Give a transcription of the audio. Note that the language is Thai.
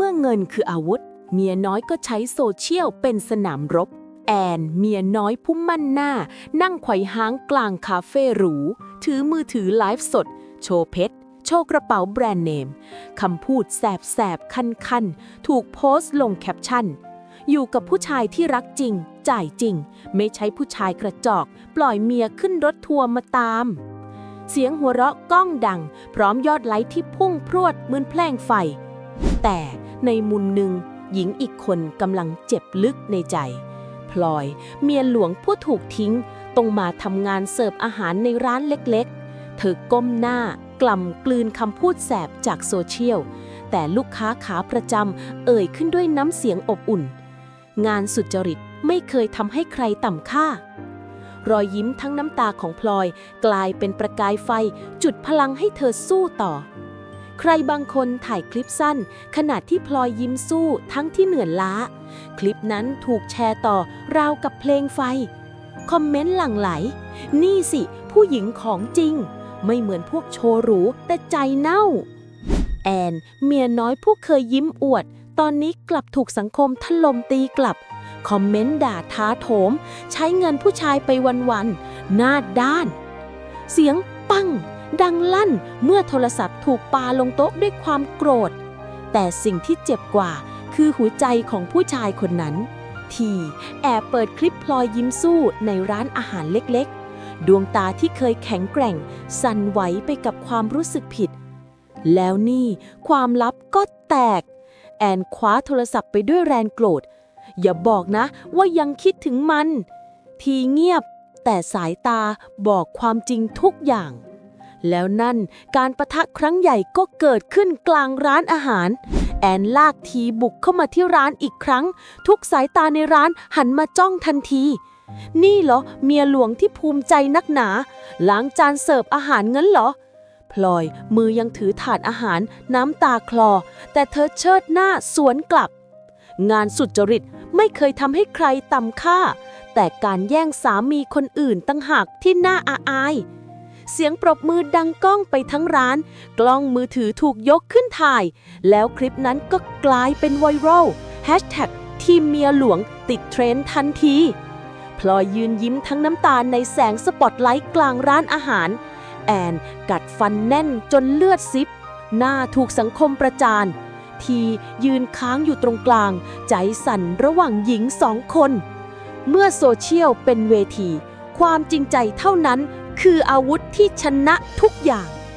เมื่อเงินคืออาวุธ เมียน้อยก็ใช้โซเชียลเป็นสนามรบ แอน เมียน้อยผู้มั่นหน้า นั่งไขว่ห้างกลางคาเฟ่หรู ถือมือถือไลฟ์สด โชว์เพชรโชว์กระเป๋าแบรนด์เนม คำพูดแสบแสบคันคันๆถูกโพสต์ลงแคปชั่น อยู่กับผู้ชายที่รักจริง จ่ายจริง ไม่ใช่ผู้ชายกระจอก ปล่อยเมียขึ้นรถทัวร์มาตามเสียงหัวเราะก้องดัง พร้อมยอดไลค์ที่พุ่งพรวดเหมือนแพล่งไฟ แต่ ในมุมหนึ่ง หญิงอีกคนกำลังเจ็บลึกในใจ พลอย เมียหลวงผู้ถูกทิ้งต้องมาทำงานเสิร์ฟอาหารในร้านเล็กๆ เธอก้มหน้ากล่ำกลืนคำพูดแสบจากโซเชียล แต่ลูกค้าขาประจำเอ่ยขึ้นด้วยน้ำเสียงอบอุ่น งานสุจริตไม่เคยทำให้ใครต่ำค่า รอยยิ้มทั้งน้ำตาของพลอย กลายเป็นประกายไฟจุดพลังให้เธอสู้ต่อ ใครบางคนถ่ายคลิปสั้น ขณะที่พลอยยิ้มสู้ทั้งที่เหนื่อยล้า คลิปนั้นถูกแชร์ต่อราวกับเพลงไฟ คอมเมนต์หลั่งไหล นี่สิ ผู้หญิงของจริง ไม่เหมือนพวกโชว์หรูแต่ใจเน่า แอน เมียน้อยผู้เคยยิ้มอวด ตอนนี้กลับถูกสังคมถล่มตีกลับ คอมเมนต์ด่าท้าโถม ใช้เงินผู้ชายไปวันๆหน้าด้าน เสียงปัง ดังลั่นเมื่อโทรศัพท์ถูกปาลงโต๊ะด้วยความโกรธ แต่สิ่งที่เจ็บกว่าคือหัวใจของผู้ชายคนนั้น ที่แอบเปิดคลิปพลอยยิ้มสู้ในร้านอาหารเล็กๆ ดวงตาที่เคยแข็งแกร่ง สั่นไหวไปกับความรู้สึกผิด แล้วนี่ความลับก็แตก แอนคว้าโทรศัพท์ไปด้วยแรงโกรธ อย่าบอกนะว่ายังคิดถึงมัน ทีเงียบแต่สายตาบอกความจริงทุกอย่าง แล้วนั่นการประทะครั้งใหญ่ก็เกิดขึ้นกลางร้านอาหาร แอนลากทีบุกเข้ามาที่ร้านอีกครั้ง ทุกสายตาในร้านหันมาจ้องทันที นี่เหรอ เมียหลวงที่ภูมิใจนักหนา ล้างจานเสิร์ฟอาหารงั้นเหรอพลอยมือยังถือถาดอาหารน้ำตาคลอ แต่เธอเชิดหน้าสวนกลับ งานสุจริตไม่เคยทำให้ใครต่ำค่า แต่การแย่งสามีคนอื่นตั้งหากที่น่าอาอาย เสียงปรบมือดังก้องไปทั้งร้าน กล้องมือถือถูกยกขึ้นถ่าย แล้วคลิปนั้นก็กลายเป็นไวรัลแฮชแท็กทีมเมียหลวงติดเทรนด์ทันที พลอยยืนยิ้มทั้งน้ำตาในแสงสปอตไลท์กลางร้านอาหาร แอนกัดฟันแน่นจนเลือดซิบ หน้าถูกสังคมประจาน ทียืนค้างอยู่ตรงกลาง ใจสั่นระหว่างหญิงสองคน เมื่อโซเชียลเป็นเวที ความจริงใจเท่านั้น คืออาวุธที่ชนะทุกอย่าง